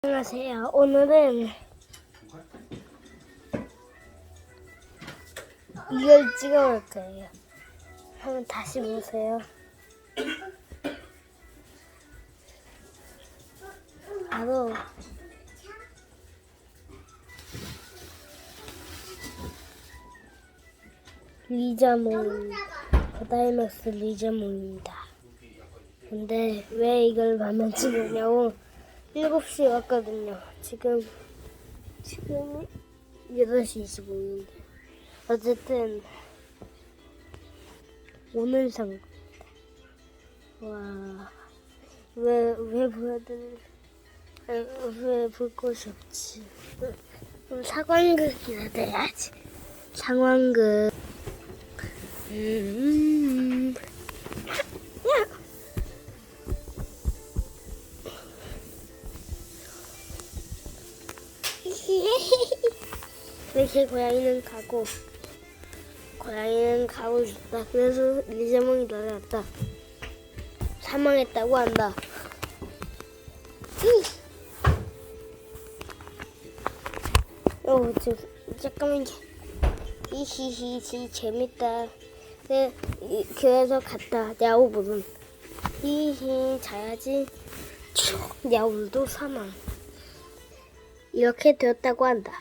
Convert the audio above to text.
안녕하세요. 오늘은 이걸 찍어볼 거예요. 한번 다시 보세요. 바로 리자몽 더다이맥스 리자몽입니다. 근데 왜 이걸 밤에 찍으냐고 7시에 왔거든요. 지금 지금 8시 25분인데 어쨌든 오늘 산. 와. 왜, 왜 보여드릴, 왜볼 곳이 없지? 그럼 사관극이나 돼야지. 상황극. 음. 이렇게 고양이는 가고 고양이는 가고 싶다. 그래서 리자몽이 날아갔다. 사망했다고 한다. 어, 저, 잠깐만. 히히히히 재밌다. 네, 이- 그래서 갔다. 야오불은 히히 자야지. 촉 야오불도 사망. 이렇게 되었다고 한다.